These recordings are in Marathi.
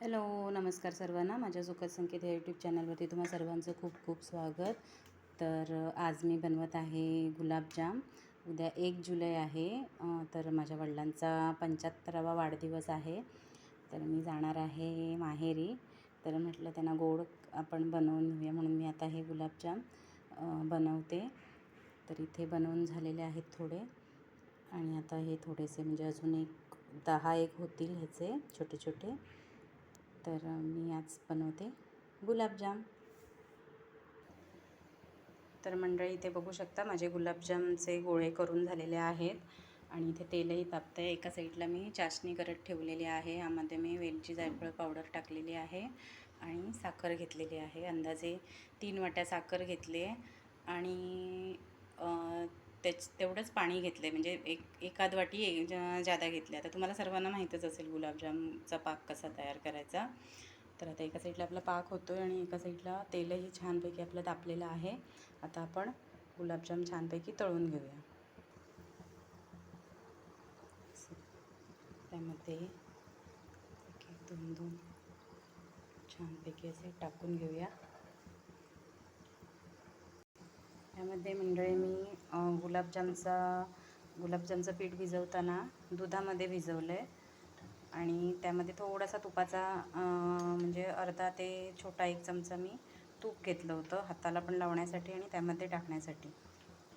हॅलो नमस्कार सर्वांना. माझ्या सुखद संकेत या यूट्यूब चॅनलवरती तुम्हा सर्वांचं खूप खूप स्वागत. तर आज मी बनवत आहे गुलाबजाम. उद्या एक जुलै आहे. तर माझ्या वडिलांचा पंच्याहत्तरावा वाढदिवस आहे. तर मी जाणार आहे माहेरी. तर म्हटलं त्यांना गोड आपण बनवून घेऊया म्हणून मी आता हे गुलाबजाम बनवते. तर इथे बनवून झालेले आहेत थोडे. आणि आता हे थोडेसे म्हणजे अजून एक दहा एक होतील ह्याचे छोटे छोटे. तर मी आज बनवते गुलाबजाम. तर मंडळी इथे बघू शकता माझे गुलाबजामचे गोळे करून झालेले आहेत आणि इथे तेलही तापतं आहे एका साईडला मी चाशणी करत ठेवलेली आहे. यामध्ये मी वेलची जायफळ पावडर टाकलेली आहे आणि साखर घेतलेली आहे. अंदाजे तीन वाट्या साखर घेतली आहे आणि त्याच तेवढंच पाणी घेतलं आहे म्हणजे एक एकाद वाटी ए- जादा घेतली आता तुम्हाला सर्वांना माहीतच असेल गुलाबजामचा पाक कसा तयार करायचा. तर आता एका साईडला आपला पाक होतो आहे आणि एका साईडला तेलही छानपैकी आपलं तापलेलं आहे. आता आपण गुलाबजाम छानपैकी तळून घेऊया. त्यामध्ये एक एक दोन दोन छानपैकी असे टाकून घेऊया. यामध्ये मंडळी मी गुलाबजामचा गुलाबजामचं पीठ भिजवताना दुधामध्ये भिजवलं आहे आणि त्यामध्ये थोडासा तुपाचा म्हणजे अर्धा ते छोटा एक चमचा मी तूप घेतलं होतं हाताला पण लावण्यासाठी आणि त्यामध्ये टाकण्यासाठी.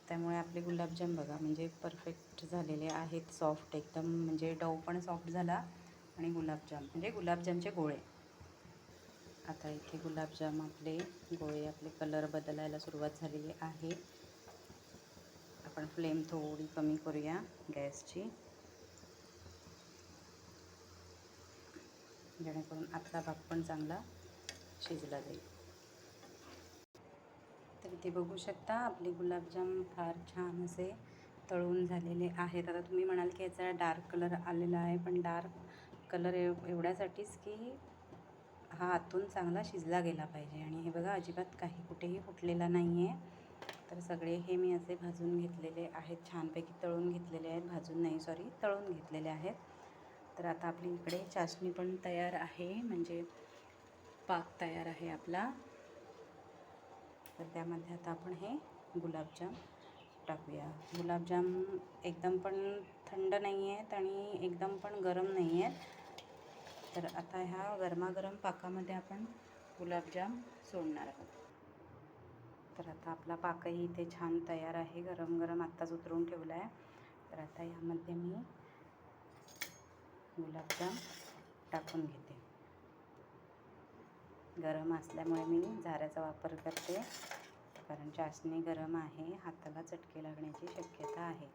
त्यामुळे आपले गुलाबजाम बघा म्हणजे परफेक्ट झालेले आहेत सॉफ्ट एकदम म्हणजे डव पण सॉफ्ट झाला आणि गुलाबजाम म्हणजे गुलाबजामचे गोळे. आता इथे गुलाबजाम आपले गोळे आपले कलर बदलायला सुरुवात झालेली आहे. आपण फ्लेम थोडी कमी करूया गॅसची. जेणेकरून आतला भाग पण चांगला शिजला जाईल. तर इथे बघू शकता आपले गुलाबजाम फार छान असे तळून झालेले आहेत. आता तुम्ही म्हणाल की याचा डार्क कलर आलेला आहे पण डार्क कलर एव एवढ्यासाठीच की हा आतून चांगला शिजला गेला पाहिजे. आणि हे बघा अजिबात काही कुठेही फुटलेला नाही आहे तर सगळे हे मी असे भाजून घेतलेले आहेत. छानपैकी तळून घेतलेले आहेत. भाजून नाही सॉरी तळून घेतलेले आहेत. तर आता आपली इकडे चाचणी पण तयार आहे. म्हणजे पाक तयार आहे आपला. तर त्यामध्ये आता आपण हे गुलाबजाम टाकूया. गुलाबजाम एकदम पण थंड नाही आहेत आणि एकदम पण गरम नाही आहेत तर आता ह्या गरमागरम पाकामध्ये आपण गुलाबजाम सोडणार आहोत. तर आता आपला पाकही इथे छान तयार आहे. गरम गरम आत्ताच उतरून ठेवला आहे तर आता यामध्ये मी गुलाबजाम टाकून घेते. गरम असल्यामुळे मी झाऱ्याचा वापर करते. कारण चाचणी गरम आहे. हाताला चटके लागण्याची शक्यता आहे.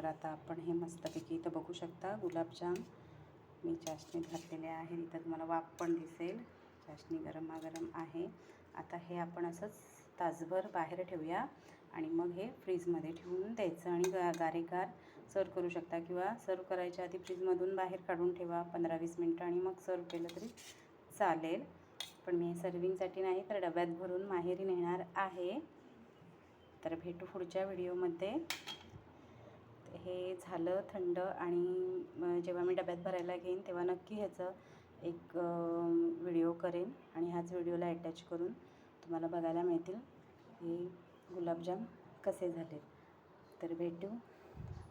तर आता आपण हे मस्तपैकी इथं बघू शकता. गुलाबजाम मी चाशणीत घातलेले आहे. इथं तुम्हाला वाफ पण दिसेल. चाशणी गरमागरम आहे. आता हे आपण असंच तासभर बाहेर ठेवूया आणि मग हे फ्रीजमध्ये ठेवून द्यायचं आणि गा गारेगार सर्व करू शकता किंवा सर्व करायच्या आधी फ्रीजमधून बाहेर काढून ठेवा पंधरा वीस मिनटं आणि मग सर्व केलं तरी चालेल. पण मी सर्विंगसाठी नाही तर डब्यात भरून माहेरी नेणार आहे. तर भेटू पुढच्या व्हिडिओमध्ये. हे झालं थंड आणि जेव्हा मी डब्यात भरायला घेईन तेव्हा नक्की ह्याचं एक व्हिडिओ करेन आणि ह्याच व्हिडिओला अटॅच करून तुम्हाला बघायला मिळतील. हे गुलाबजाम कसे झाले? तर भेटू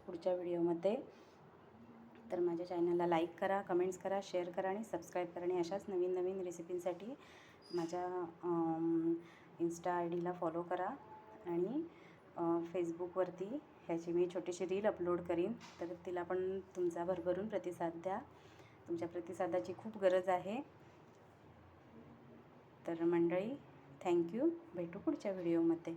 पुढच्या व्हिडिओमध्ये. तर माझ्या चॅनलला लाईक करा कमेंट्स करा शेअर करा आणि सबस्क्राईब करा. आणि अशाच नवीन नवीन रेसिपींसाठी माझ्या इन्स्टा आय डीला फॉलो करा. आणि फेसबुकवरती ह्याची मी छोटीशी रील अपलोड करीन. तर तिला पण तुमचा भरभरून प्रतिसाद द्या. तुमच्या प्रतिसादाची खूप गरज आहे. तर मंडळी थँक्यू भेटू पुढच्या व्हिडिओमध्ये